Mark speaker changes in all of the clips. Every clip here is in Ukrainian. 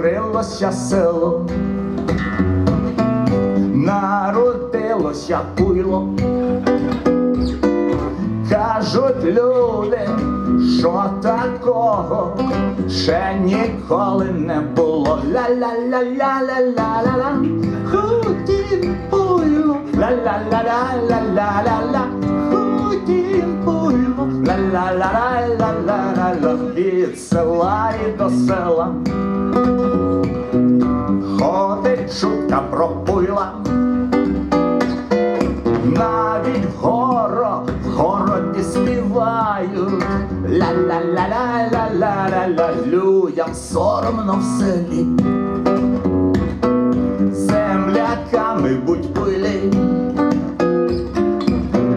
Speaker 1: Створилося село, народилося пуйло, кажуть люди, що такого ще ніколи не було. Ля-ля-ля-ля-ля-ля-ля-ля, хутім пуйло, ля-ля-ля-ля-ля-ля-ля-ля, хутім пуйло, ля-ля-ля-ля-ля-ля-ля, від села і до села. Чутка про пуйла. Навіть в горо, в городі співають. Ля-ля-ля-ля-ля-ля-ля-ля. Людям соромно в селі. Земляками будь пилі.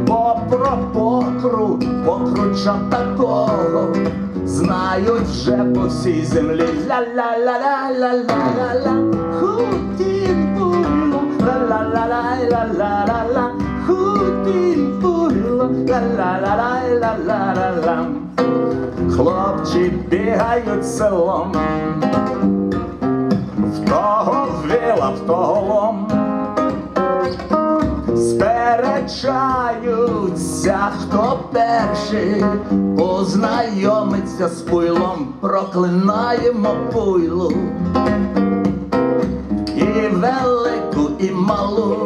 Speaker 1: Бо про покру, покруча такого Знають вже по всій землі. Ля-ля-ля-ля-ля-ля-ля-ля Ла-ла-ла-ла-ла-ла-ла Хутін пуйло Ла-ла-ла-ла-ла-ла-ла Хлопці бігають селом. В того вила, в того лом. Сперечаються, хто перший познайомиться з пуйлом, проклинаємо пуйлу. І велику, і малу.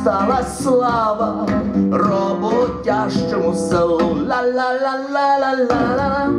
Speaker 1: Дістала слава роботящому селу. Ла-ла-ла-ла-ла-ла-ла-ла.